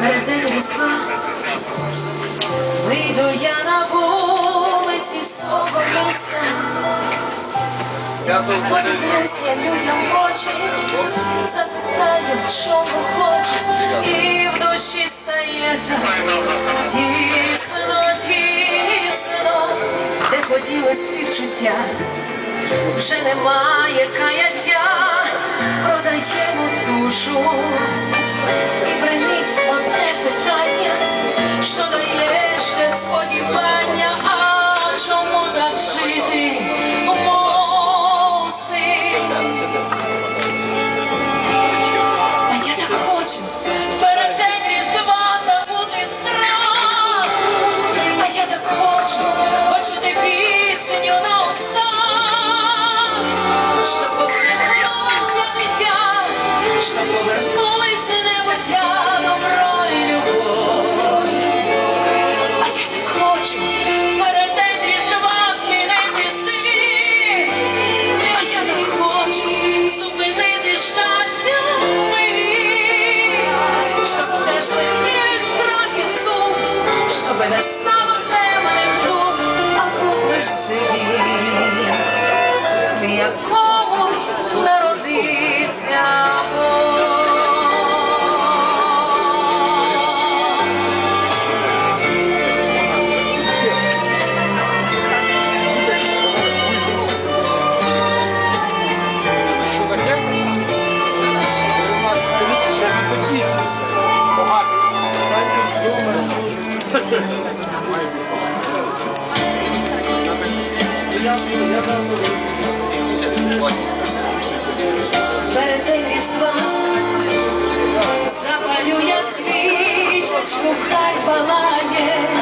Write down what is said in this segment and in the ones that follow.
Перед день Різдва. Вийду я на вулиці свого міста. Я людям в очі, запитаю, чого хочуть, і в душі стає так. Тісно, тісно, де хотілось співчуття, вже немає каяття, продаємо душу. І бренить одне питання, що дає ще сподівання, не стало мене дум, а був лиш світ, в якому Перед день різдва запалю я свічечку, хай палає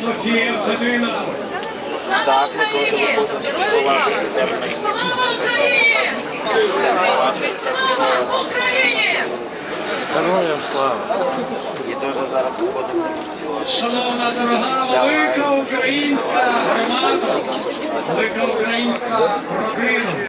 Софія Федина. Слава Україні! Слава Україні! Слава Україні! Героям слава. Шановна дорога велика українська громада, велика українська родина.